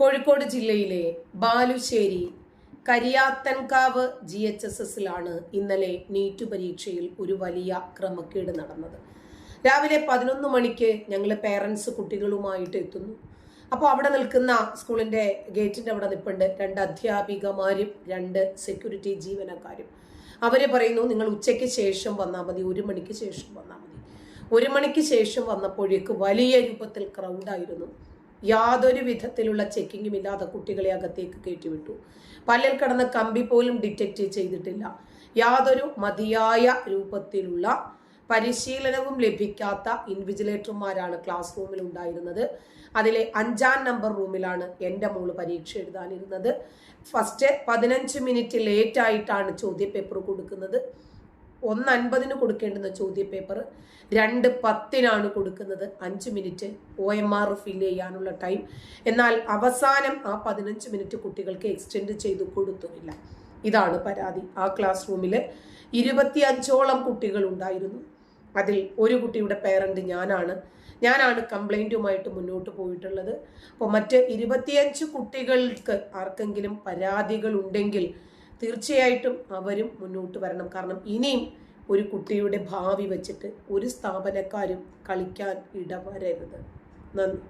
കോഴിക്കോട് ജില്ലയിലെ Balussery Kariyathankavu G H S എസിലാണ് ഇന്നലെ NEET പരീക്ഷയിൽ ഒരു വലിയ ക്രമക്കേട് നടന്നത്. രാവിലെ പതിനൊന്ന് മണിക്ക് ഞങ്ങൾ പേരൻസ് കുട്ടികളുമായിട്ട് എത്തുന്നു. അപ്പോൾ അവിടെ നിൽക്കുന്ന സ്കൂളിന്റെ ഗേറ്റിന്റെ അവിടെ നിൽപ്പുണ്ട് രണ്ട് അധ്യാപികമാരും രണ്ട് സെക്യൂരിറ്റി ജീവനക്കാരും. അവർ പറയുന്നു നിങ്ങൾ ഉച്ചയ്ക്ക് ശേഷം വന്നാൽ മതി ഒരു മണിക്ക് ശേഷം വന്നാൽ മതി. ഒരു മണിക്ക് ശേഷം വന്നപ്പോഴേക്ക് വലിയ രൂപത്തിൽ ക്രൗഡായിരുന്നു യാതൊരു വിധത്തിലുള്ള ചെക്കിങ്ങും ഇല്ലാതെ കുട്ടികളെ അകത്തേക്ക് കയറ്റിവിട്ടു. പല്ലിൽ കിടന്ന കമ്പി പോലും ഡിറ്റക്റ്റ് ചെയ്തിട്ടില്ല. യാതൊരു മതിയായ രൂപത്തിലുള്ള പരിശീലനവും ലഭിക്കാത്ത ഇൻവിജിലേറ്റർമാരാണ് ക്ലാസ് റൂമിൽ ഉണ്ടായിരുന്നത്. അതിലെ അഞ്ചാം നമ്പർ റൂമിലാണ് എന്റെ മോൾ പരീക്ഷ എഴുതാനിരുന്നത്. ഫസ്റ്റ് പതിനഞ്ച് മിനിറ്റ് ലേറ്റ് ആയിട്ടാണ് ചോദ്യപേപ്പർ കൊടുക്കുന്നത്. ഒന്ന് അൻപതിന് കൊടുക്കേണ്ടുന്ന ചോദ്യപേപ്പർ രണ്ട് പത്തിനാണ് കൊടുക്കുന്നത്. അഞ്ച് minute O M R fill ചെയ്യാനുള്ള ടൈം. എന്നാൽ അവസാനം ആ പതിനഞ്ച് മിനിറ്റ് കുട്ടികൾക്ക് എക്സ്റ്റെൻഡ് ചെയ്തു കൊടുത്തുമില്ല. ഇതാണ് പരാതി. ആ ക്ലാസ് റൂമിൽ ഇരുപത്തി അഞ്ചോളം കുട്ടികൾ ഉണ്ടായിരുന്നു. അതിൽ ഒരു കുട്ടിയുടെ പേരന്റ് ഞാനാണ്. ഞാനാണ് കംപ്ലൈന്റുമായിട്ട് മുന്നോട്ട് പോയിട്ടുള്ളത്. അപ്പോൾ മറ്റ് ഇരുപത്തിയഞ്ച് കുട്ടികൾക്ക് ആർക്കെങ്കിലും പരാതികൾ ഉണ്ടെങ്കിൽ തീർച്ചയായിട്ടും അവരും മുന്നോട്ട് വരണം. കാരണം ഇനിയും ഒരു കുട്ടിയുടെ ഭാവി വച്ചിട്ട് ഒരു സ്ഥാപനക്കാരും കളിക്കാൻ ഇടവരരുത്. നന്ദി.